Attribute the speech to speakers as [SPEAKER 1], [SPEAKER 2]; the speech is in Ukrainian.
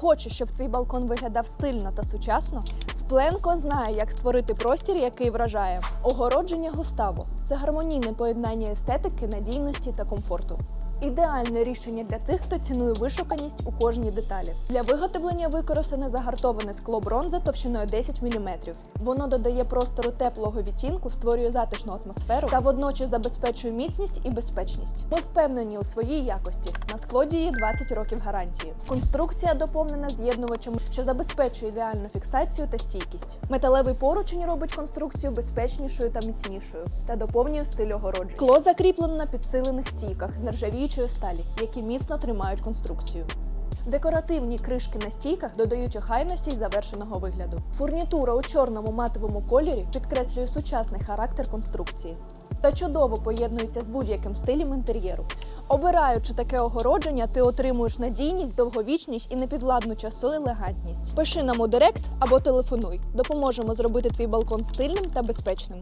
[SPEAKER 1] Хочеш, щоб твій балкон виглядав стильно та сучасно? Спленко знає, як створити простір, який вражає. Огородження Густаво це гармонійне поєднання естетики, надійності та комфорту. Ідеальне рішення для тих, хто цінує вишуканість у кожній деталі. Для виготовлення використане загартоване скло бронза товщиною 10 мм. Воно додає простору теплого відтінку, створює затишну атмосферу та водночас забезпечує міцність і безпечність. Ми впевнені у своїй якості. На скло діє 20 років гарантії. Конструкція доповнена з'єднувачем, що забезпечує ідеальну фіксацію та стійкість. Металевий поручень робить конструкцію безпечнішою та міцнішою та доповнює стиль огородження. Скло закріплено на підсилених стійках з нержавіючої сталі, які міцно тримають конструкцію. Декоративні кришки на стійках додають охайності й завершеного вигляду. Фурнітура у чорному матовому кольорі підкреслює сучасний характер конструкції та чудово поєднується з будь-яким стилем інтер'єру. Обираючи таке огородження, ти отримуєш надійність, довговічність і непідладну часу елегантність. Пиши нам у директ або телефонуй. Допоможемо зробити твій балкон стильним та безпечним.